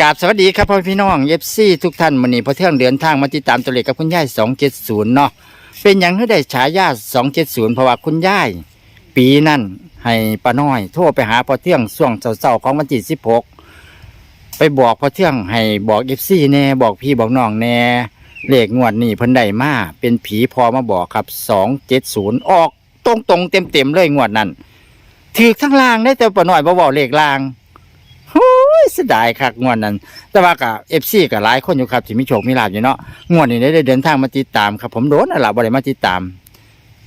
กราบสวัสดีครับพ่อพี่น้องเอฟซีทุกท่านวันนี้พอเที่ยงเดินทางมาติดตามตัวเลขกับคุณยาย270เนาะเป็นอย่างที่ได้ฉายา270เพราะว่าคุณยาย ปีนั่นให้ป้าน้อย โทรไปหาพอเที่ยงช่วงเช้าๆของวันที่16ไปบอกพอเที่ยงให้บอกเอฟซีแน่บอกพี่บอกน้องแน่เลขงวดนี้เพิ่นได้มาเป็นผีพอมาบอกครับ270ออกตรงๆเต็มๆเลยงวดนั้นถือทั้งล่างได้แต่ป้าน้อยบ่บอกเลขล่าง สียดายคักงวดนั้น แต่ว่ากับเอฟซีกับหลายคนอยู่ครับที่มีโชคมีลาภอยู่เนาะงวดนี้ได้เดินทางมาติดตามครับผมโดนอะไรบ่ได้มาติดตาม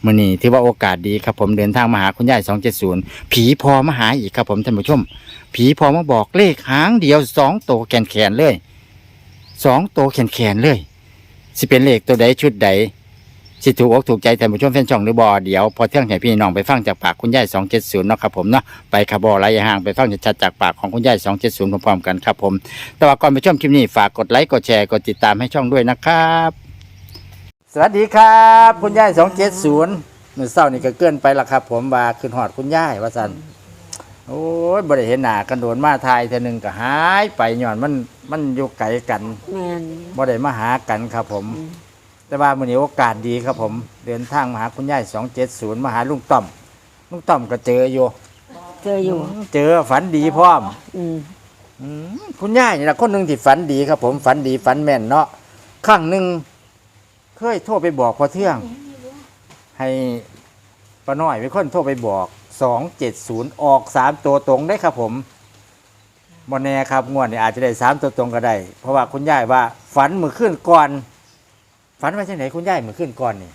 มือนี้ถือว่าโอกาสดีครับผมเดินทางมาหาคุณยาย270 ผีพอมาหาอีกครับผมท่านผู้ชม ผีพอมาบอกเลขหางเดียวสองโตวแขนแขนๆเลยสองโตวแขนแขนๆเลยสิเป็นเลขตัวใดชุดใด สิถูกอกถูกใจท่านผู้ชมแฟนช่องหรือบ่เดี๋ยวพอเที่ยงให้พี่น้องไปฟังจากปากคุณยาย270เนาะครับผมเนาะไปคาบอไรห่างไปฟังชัดๆจากปากของคุณยาย270พร้อมๆกันครับผม แต่ว่าก่อนไปชมคลิปนี้ฝากกดไลค์กดแชร์กดติดตามให้ช่องด้วยนะครับ สวัสดีครับ คุณยาย270มื้อเช้านี่ก็เกินไปละครับผมว่าขึ้นหอดคุณยายว่าซั่นโอ้ยบ่ได้เห็นหน้ากันโดนมาทายเทื่อหนึงก็หายไปย้อนมันมันอยู่ไกลกันแม่นบ่ได้มาหากันครับผม แต่ว่ามื้อนี้โอกาสดีครับผม เดินทางมาหาคุณยาย270มาหาลุงต้อมลุงต้อมก็เจออยู่ เจออยู่ เจอฝันดีพร้อม อืมอืมคุณย่านี่ละคนหนึ่งที่ฝันดีครับ ผมฝันดีฝันแม่นเนาะครั้งหนึ่งเคยโทรไปบอกพอเที่ยง ให้ป้าน้อยเป็นคนโทรไปบอกสองเจ็ดศูนย์ออกสามตัวตรงได้ครับผมบนแน่ครับงวดนี้อาจจะได้สามตัวตรงก็ได้ เพราะว่าคุณย่ายว่าฝันมือขึ้นก่อน ฝันว่าที่ไหนคุณย่ายมือขึ้นก่อนนี่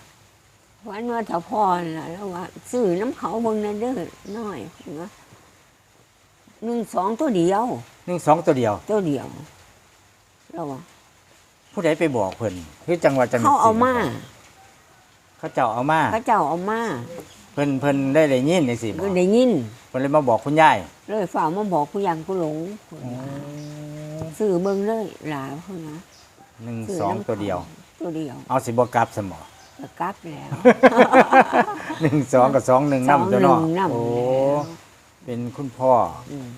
วันว่าถ้าพ่อน่ะแล้วว่าซื้อน้ำเขาเบิ่งนั่นเด้อน้อยนะหนึ่งสองตัวเดียวหนึ่งสองตัวเดียว ตัวเดียวแล้วว่าผู้ใดไปบอกเพิ่นคือจังหวัดจังหวัดเขาเอามาเขาเจ้าเอามาเขาเจ้าเอามาเพิ่นเพิ่นได้เลยยินในสิบ่ก็ได้ยินเพิ่นเลยมาบอกคุณยายเลยฝ่ากมาบอกผู้ยังผู้หลงซื้อเบิ่งเลยหลาเพิ่นนะหนึ่งซื้สองน้ำตัวเดียว ตัวเดียวเอาสิบกลับสมอก็กลับแล้วหนึ่งสองกับสองหนึ่งสองน้ำตัวเนาะหนึ่งนำโอ้เป็นคุณพ่ออืม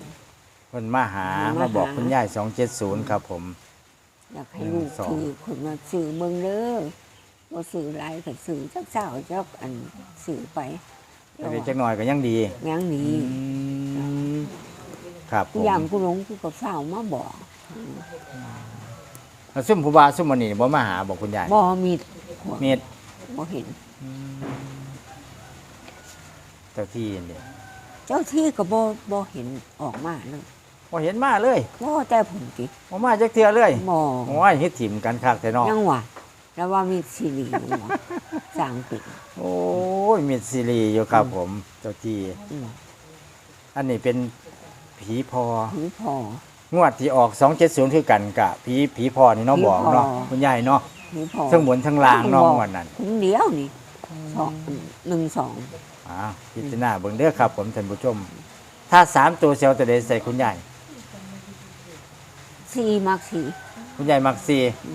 เพิ่นมาหามาหามมาบอกคุณยายสองเจ็ดศูนย์ครับผม อยากให้ลูกหนึ่งสองซื้อคนมาซื้อเบิ่งเด้อบ่ซื้อหลายก็ซื้อจักเจ้าจักอันซื้อไปแต่เด็กจักหน่อยก็ยังดียังหนีอืมครับผมยามกูหลงกูก็เฝ้ามาบอกแล้ว ซุ่มผู้บ่าวซุ่มมันนี่บ่มาหาบอกคุณยายบ่มีพวกเมียดบ่เห็นเจ้าที่นี่เจ้าที่ก็บ่บ่เห็นออกมาเลยบ่เห็นมาเลยบ่แต่ผมติบ่มาจักเทื่อเลยบ่โอ้ยเฮ็ดถิ่มกันคักแต่เนาะยังว่าแล้วว่ามีซีรีส์อยู่ว่าสร้างปิดโอ้ยมีซีรีส์อยู่ครับผม เจ้าที่อืมอันนี้เป็นผีพอผีพอ งวดที่ออก270คือกันกะผีผีพอนี่เนาะผีบอกพอเนาะคุณยายเนาะผีพอทั้งบนทั้งล่างเนาะบอกงวดนั้นผมเดียวนี่สองหนึ่งสองอ่าพิจารณาเบิ่งเด้อครับผมท่านผู้ชม ถ้า3ตัวเซลตัวใดใส่คุณยายสี่มักสี่คุณยายมัก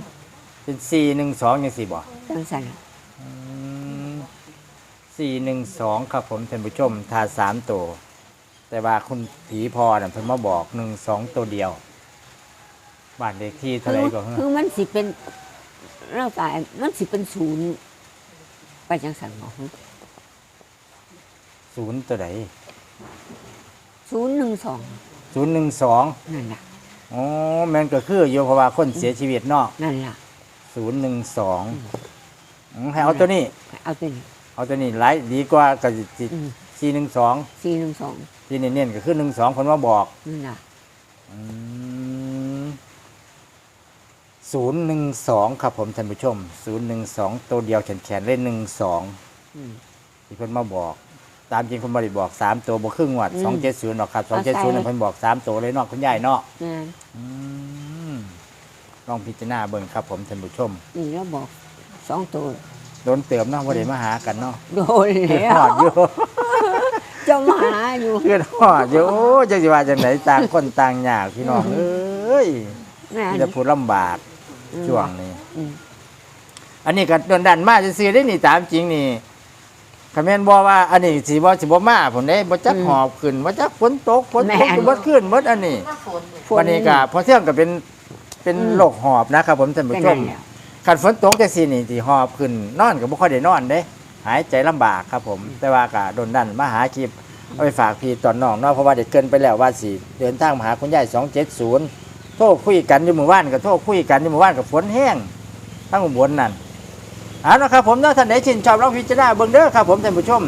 4เป็น4 1 2จังซี่บ่ จังซั่นอืม4 1 2ครับผมท่านผู้ชมถ้า3ตัว แต่ว่าคุณผีพอน่ะเพิ่นมาบอก1 2ตัวเดียวบ้านเลขที่เท่าไหร่ก็คือมันสิเป็นเราตายมันสิเป็นศูนย์ไปจังซั่นบ่ศูนย์ตัวใดศูนย์หนึ่งสอง012นั่นล่ะอ๋อแม่นก็คืออยู่เพราะว่าคนเสียชีวิตเนาะนั่นล่ะศูนย์หนึ่งสองให้เอาตัวนี้ เอาตัวนี้เอาตัวนี้ไล่ดีกว่ากับอืม สี่หนึ่งสองสี่หนึ่งสองที่เน้นๆก็คือหนึ่งสองคนมาบอกนั่นล่ะศูนย์หนึ่งสองครับผมท่านผู้ชมศูนย์หนึ่งสองตัวเดียวแขนๆเล่นหนึ่งสองอืม ที่เพิ่นมาบอก ตามจริงคนบริบอกสามตัวบวครึ่งวัดอืมสองเจ็ดศูนย์หรอกครับสองเอาเจ็ดใส่ศูนย์เพิ่นบอกสามตัวเลยเนาะคุณยายเนาะนั่นอืมลองพิจารณาเบิ่งครับผมท่านผู้ชมนี่แล้วบอกสองตัวโดนเติมเนาะว่าได้มาหากันเนาะโดนเกิดแล้หวอดอยู่ เจะมาหาอยู่เกิดหอดอยู่โอ้ยจังสิว่าจังไหนต่างคนต่างยากพี่น้องเอ้ยแม่มีแต่ผู้ลำบากอืมช่วงนี้ อืมอันนี้ก็โดนดันมาซื่อๆได้นี่ตามจริงนี่คอมเมนต์บอกว่า อันนี้สิบ่สิบ่มาผมได้บ่จักอืมหอบขึ้นบ่จักฝนตกฝนแม่ตกนบ่ขึ้นบ่อันนี้มาฝนฝนวันนี้ก็พอเที่ยงก็เป็นเป็นอืม โรคหอบนะครับผมท่านผู้ชก็มนั่นแหละคันฝนตกจังซี่นี่สิหอบขึ้นนอนก็บ่ค่อยได้นอนเด้ หายใจลำบากครับผม แต่ว่าก็โดนดันมาหาคลิปเอาไปฝากพี่ตอนน้องเนาะเพราะว่าเด็กเกินไปแล้วว่าสิเดินทางมาหาคุณยาย270โทรคุยกันอยู่หมู่บ้านก็โทรคุยกันอยู่หมู่บ้านก็ฝนแห้งทั้งอุบลนั่นเอาละครับผมถ้าท่านไหนชื่นชอบลองพิจารณาเบิ่งเด้อครับผมท่านผู้ชม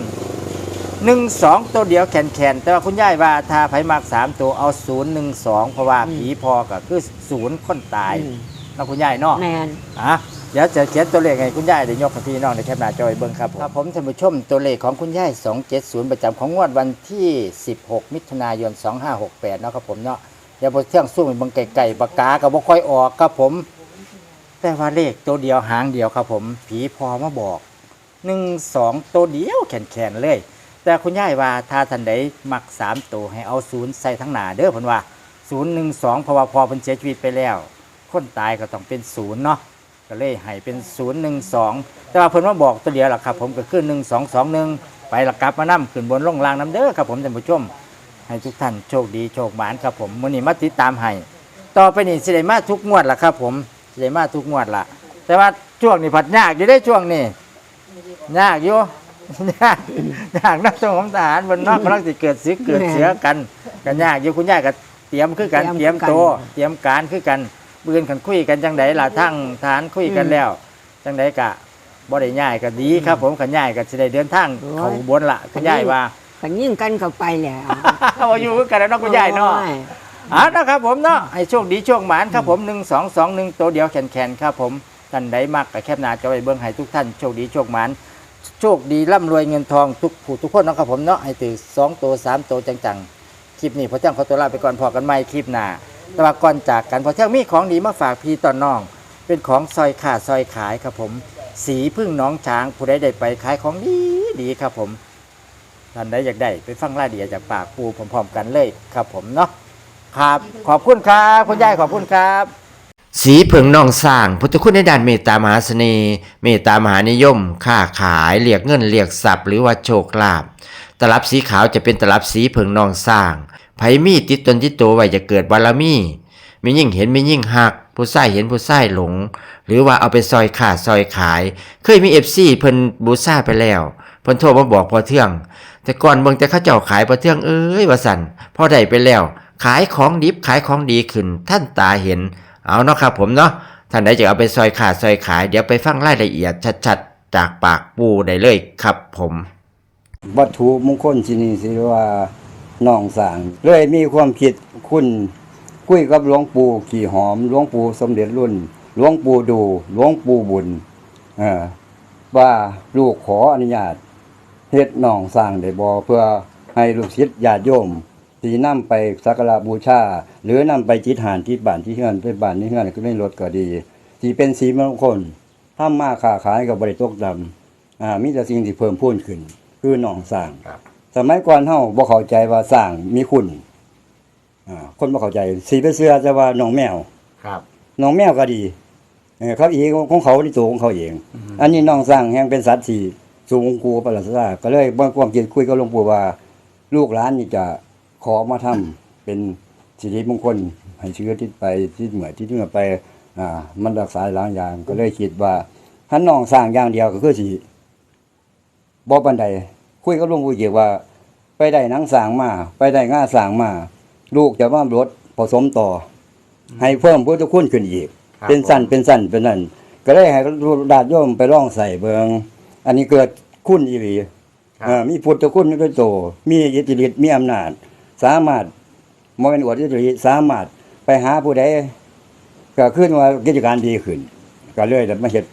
หนึ่งสองตัวเดียวแขนแขนๆแต่ว่าคุณยายว่าถ้าไผมากสามตัวเอาศูนย์หนึ่งสองเพราะว่าอืมผีพอก็คือศูนย์คนตายอืม เนาะคุณยายเนาะแมน อะเดี๋ยวจะเขียนตัวเลขให้คุณยายได้ยกให้พี่น้องในแคปหน้าจอยเบิ้งครับผมครับผมท่านผู้ชมตัวเลขของคุณยาย270 ประจำของงวดวันที่ 16 มิถุนายน 2568เนาะครับผมเนาะเดี๋ยวพอเที่ยงสู้มันเบิ่งไก่ๆปากกาก็บ่ค่อยออกครับผม แต่ว่าเลขตัวเดียวหางเดียวครับผม ผีพอมาบอก หนึ่งสองตัวเดียวแขนๆเลย แต่คุณยายว่าถ้าท่านใดมักสามตัวให้เอาศูนย์ใส่ทั้งหน้าเด้อเพิ่นว่าศูนย์หนึ่งสองเพราะว่าพอเพิ่นเสียชีวิตไปแล้ว คนตายก็ต้องเป็นศูนย์เนาะก็เลยให้เป็นศูนย์หนึ่งสองแต่ว่าเพิ่นมาบอกตัวเดียวล่ะครับ ผมก็คือหนึ่งสองสองหนึ่งไปละกลับมานํขึ้นบนล่องลางน้ำเด้อครับผมท่านผู้ชม ให้ทุกท่านโชคดีโชคหมานครับผมมื้อนี้มาติดตามให้ต่อไปนี่สิได้มาทุกงวดล่ะครับ ผมสิได้มาทุกงวดล่ะ แต่ว่าช่วงนี้ผัดยากอยู่ได้ช่วงนี้ยากอยู่ ยากยากนักต้องของทหารบนนอกกำลังสิเกิดสิเกิดเสียกันกันยากอยู่คุณยายก็เตรียมคือกันเตรียมตัวเตรียมการคือกัน ปืนกันคุยกันจังไดล่ะทั้งทหารคุยกันแล้ว จังไดกะบ่ได้ง่ายก็ดีครับ ผมขันย่ายก็สิได้เดินทางเข้าอุบนละคุณยายว่ากันยิ่งกันเข้าไปแล้วเอาอยู่คือกันแล้วเนาะคุณยายเนาะโอ้ยอ่านะครับผมเนาะให้โชคดีโชคหมานครับผมหนึ่งสองสองหนึ่งตัวเดียวแขนๆครับผมท่านใดมักกับแคบหนาจะไปเบิ้งให้ทุกท่านโชคดีโชคหมานโชคดีร่ำรวยเงินทองทุกผู้ทุกคนเนาะครับผมเนาะให้ตื่นสองตัวสามตัวจังๆคลิปนี้พอเจ้าขอตัวลาไปก่อนพอกันใหม่คลิปหน้า แต่ว่าก่อนจากกันพอเจ้ามีของดีมาฝากพี่ตอนน้อง เป็นของซอยขาดซอยขายครับผม สีพึ่งน้องช้างผู้ใดได้ไปขายของดีดีครับผมท่านใดอยากได้ไปฟังรายละเอียดจากปากปูพร้อมๆกันเลยครับผมเนาะครับขอบคุณครับคุณยายขอบคุณครับ สีเผิงนองสร้าง พุทธคุณในด้านเมตตามหาเสน่ห์เมตตามหานิยม ค้าขายเรียกเงินเรียกทรัพย์หรือว่าโชคลาภตลับสีขาวจะเป็นตลับสีเผิงนองสร้าง ไผมีติดตนติดตัวไว้จะเกิดบารมีมียิ่งเห็นมียิ่งหัก ผู้ใส่เห็นผู้ใส่หลง หรือว่าเอาไปซอยขาดซอยขาย เคยมีเอฟซีเพิ่นบูซ่าไปแล้วเพิ่นโทรมาบอกพอเทื่อง แต่ก่อนเบิ่งแต่เขาเจ้าขายพอเทื่องเอ้ยว่าสั่นพอได้ไปแล้ว ขายของดิบขายของดีขึ้น ท่านตาเห็น เอาเนาะครับผมเนาะท่านใดจะเอาไปซอยขาดซอยขาย เดี๋ยวไปฟังรายละเอียดชัดๆ จากปากปูได้เลยครับผม วัตถุมงคลที่นี่สิว่า น้องสางเลยมีความคิดคุณคุยกับหลวงปู่ขี่หอมหลวงปู่สมเด็จรุ่นหลวงปู่ดูหลวงปู่บุญว่าลูกขออนุญาตเฮ็ดน้องสร้างได้บ่เพื่อให้ลูกศิษย์ญาติโยมที่นำไปสักการะบูชา หรือนำไปจิตหานที่บ้านที่เฮือนไปบ้านที่เฮือนก็ได้รถก็ดีที่เป็นสีมงคลถ้ามาค้าขายก็บ่ได้ตกดำอ่ามีแต่สิ่งที่เพิ่มพูนขึ้น คือน้องสร้าง สมัยก่อนเฮาบ่เข้าใจว่าสร้างมีคุณอ่าคนบ่เข้าใจสีไปเสื้อจะว่าน้องแมวครับน้องแมวก็ดีเออเขาเองของเขาในตัวของเขาเอง อันนี้น้องสร้างแห่งเป็นสัตว์ที่สูงกูประหลาดซาก็เลยบ่ความคิดคุยกับหลวงปู่ว่า ลูกหลานนี่จะขอมาทำเป็นสิริมงคลให้เชื้อที่ไปที่เหมือที่เหมือไป อ่า มันรักษาหลายอย่างก็เลยคิดว่าถ้าน้องสร้างอย่างเดียวก็คือสิบ่ปานใด คุยกับหลวงปู่เกี่ยวว่า ไปได้หนังสร้างมา ไปได้ง่าสร้างมา ลูกจะว่ารถผสมต่ออให้เพิ่มพุทธคุณขึ้นอีก ครับเป็นสั้นเป็นสั้นเป็นนั่นก็เลยให้ดาดโยมไปล่องใส่เบิงอันนี้เกิดคุณอีหลีครับ เอ่อมีพุทธคุณด้วยโตมีอิทธิฤทธิ์มีอำนาจ สามารถมเป็นอวดอิทธิฤทธิ์สามารถไปหาผู้ใดก็ขึ้นว่ากิจการดีขึ้น ก็เลยได้มาเฮ็ด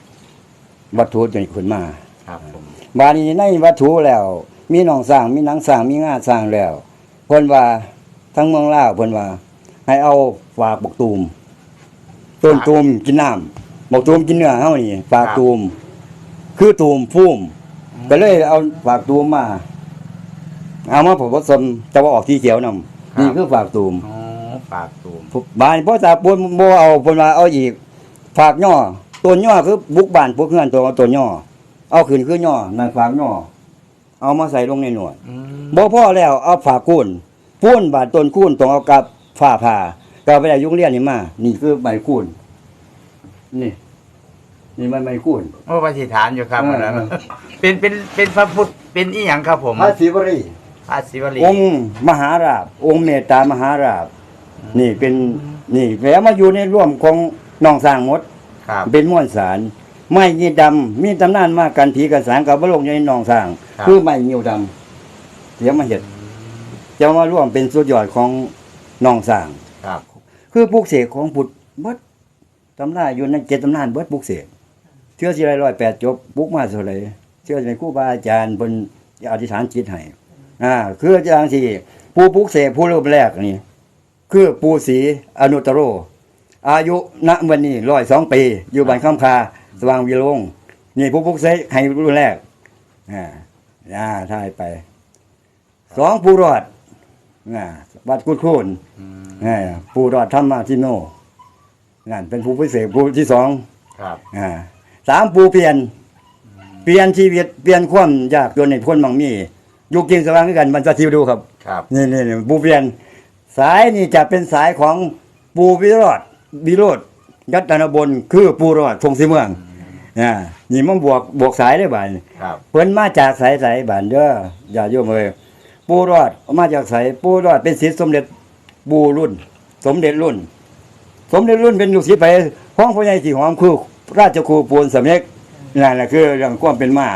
วัตถุตัวนี้ขึ้นมา ครับผม บาดนี้ในวัตถุแล้ว มีหนองสร้างมีหนังสร้างมีงาสร้างแล้วเพิ่นว่าทั้งเมืองลาวเพิ่นว่า ให้เอาฝากบกตูมต้นตูมกินน้ำบกตูมกินเนื้อเฮานี่ฝากตูม คือตูมพุ่มก็เลยเอาฝากตูมมา เอามาผสมจะว่าออกที่เขียวนำนี่คือฝากตูมอ๋อฝากตูมบ้านพ่อตาปนบ่เอาเพิ่นว่าเอาอีกฝากย่อต้นย่อคือบุกบ้านพวกเฮือนตัวตัวย่อ เอาขึ้นคือย่อนั่นฝากย่อเอามาใส่ลงในหนวดบ่พอแล้วเอาฝาคูนปูนบาดต้นคูนต้องเอากับฝ้าผ่าก็เอาไปได้ยุงเรียนนี่มานี่คือใบคูนนี่ นี่มันใบคูนโอ้ปฏิฐานอยู่ครับเอออันนั้นเออ เป็นเป็นเป็นพระพุทธเป็นอีหยังครับผมพระศิวรีพระศิวลีองค์มหาราบ องค์เมตตามหาราบ นี่เป็นนี่แล้วมาอยู่ในร่วมของน้องสร้างหมด ครับ เป็นม้วนสาร ไม้ยีดำมีตำนานมากกันผีกันสารกับบลงอยู่ในหนองสร้าง ครับ คือไม้ยีดำเดี๋ยวมาเห็ดจะมาร่วมเป็นสุดยอดของหนองสร้าง ครับ คือปลูกเสกของพุทธเบิดตำนานอยู่ในเจ็ดตำนานเบิดปลูกเสกเชื่อสิไรร้อยแปดจบปลูกมาเท่าไหรเชื่อในครูบาอาจารย์บนอธิษฐานจิตให้อ่าคืออาจารย์ที่ผู้ปลูกเสกผู้รูปแรกนี่ คือปูศรีอนุตตโร อายุณวันนี้ร้อยสองปี อยู่บ้านข้ามคา สว่างวิโรงนี่ผู้ปลุกเสกให้รุ่นแรกอ่าอ่าทายไป สองผู้รอดอ่าวัดกุดคูนอ่าผู้รอดธรรมาทิโนนั่นเป็นผู้พิเศษผู้ที่สองครับอ่าสามผู้เปลี่ยน เปลี่ยนชีวิตเปลี่ยนความยากจนในพ้นบางมีอยู่กินสว่างด้วยกันมันจะทิวดูครับ ครับนี่นี่นี่ปูเปลี่ยน สายนี่จะเป็นสายของปูวิโรธวิโรธ ยัตนบนคือปูรอดพงศิเมืองอ่านี่มันบวกบวกสายได้บ่ายครับเพิ่นมาจากสายสายบ้านเด้ออย่าโยมเอ้ยปูรอดมาจากสายปูรอดเป็นศิษย์สมเด็จปูรุ่น สมเด็จรุ่น สมเด็จรุ่นเป็นลูกศิษย์ไปของพ่อใหญ่ที่หอมคือราชครูปูนสำเร็จนั่นแหละคือเรื่องความเป็นมา